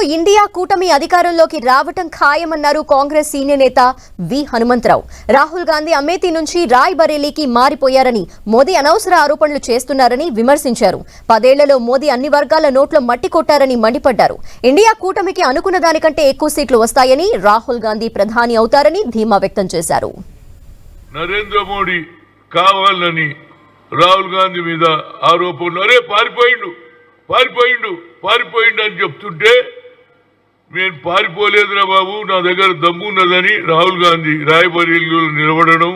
India కూటమి అధికారంలోకి రావటం ఖాయమన్నారు కాంగ్రెస్ సీనియర్ నేత వి. హనుమంతరావు. రాహుల్ గాంధీ అమేథీ నుంచి రాయ్ బరేలీకి మారిపోయారని మోదీ అనవసర ఆరోపణలు చేస్తున్నారని విమర్శించారు. పదేళ్ళలో మోదీ అన్ని వర్గాల నోట్లో మట్టి కొట్టారని మండిపడ్డారు. ఇండియా కూటమికి అనుకున్న దానికంటే ఎక్కువ సీట్లు వస్తాయని రాహుల్ గాంధీ ప్రధాని అవుతారని ధీమా వ్యక్తం చేశారు. నరేంద్ర మోడీ కావాలని రాహుల్ గాంధీ మీద ఆరోపణలు. అరే పారిపోయిండు. పారిపోయిండు. పారిపోయిండు అని చెప్తుంటే నేను పారిపోలేదురా బాబు నా దగ్గర దమ్మున్నదని రాహుల్ గాంధీ రాయబరీలో నిలబడడం.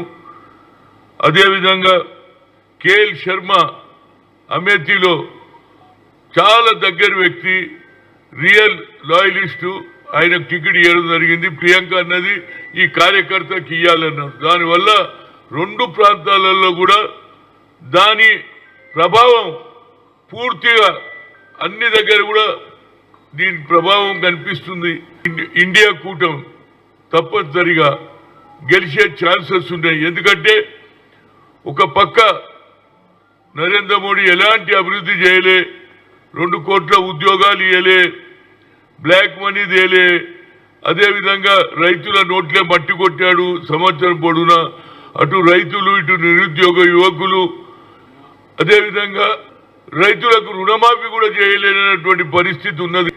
అదేవిధంగా కేఎల్ శర్మ అమేథీలో చాలా దగ్గర వ్యక్తి రియల్ లాయలిస్టు ఆయనకు టికెట్ ఇవ్వడం జరిగింది. ప్రియాంక అన్నది ఈ కార్యకర్తకి ఇవ్వాలన్నారు దానివల్ల రెండు ప్రాంతాలలో కూడా దాని ప్రభావం పూర్తిగా అన్ని దగ్గర కూడా దీని ప్రభావం కనిపిస్తుంది ఇండియా కూటమి తప్పనిసరిగా గెలిచే ఛాన్సెస్ ఉన్నాయి. ఎందుకంటే ఒక పక్క నరేంద్ర మోడీ ఎలాంటి అభివృద్ధి చేయలే రెండు కోట్ల ఉద్యోగాలు ఇవ్వలే బ్లాక్ మనీ తేలే అదేవిధంగా రైతుల నోట్లే మట్టి కొట్టాడు సంవత్సరం పొడున అటు రైతులు ఇటు నిరుద్యోగ యువకులు అదేవిధంగా రైతులకు రుణమాఫీ కూడా చేయలేనటువంటి పరిస్థితి ఉన్నది.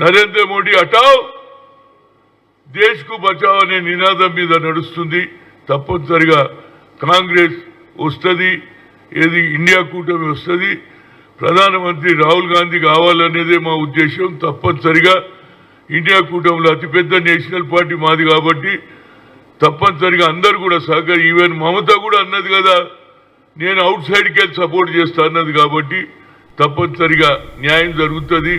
నరేంద్ర మోడీ అటావ్. దేశ్కు బచావ్ అనే నినాదం మీద నడుస్తుంది. తప్పనిసరిగా కాంగ్రెస్ వస్తుంది. ఏది ఇండియా కూటమి వస్తుంది. ప్రధానమంత్రి రాహుల్ గాంధీ కావాలనేదే మా ఉద్దేశం. తప్పనిసరిగా ఇండియా కూటమిలో అతిపెద్ద నేషనల్ పార్టీ మాది కాబట్టి తప్పనిసరిగా అందరు కూడా సహకరి ఈవెన్ మమత కూడా అన్నది కదా. నేను అవుట్ సైడ్కి వెళ్ళి సపోర్ట్ చేస్తా అన్నది కాబట్టి తప్పనిసరిగా న్యాయం జరుగుతుంది.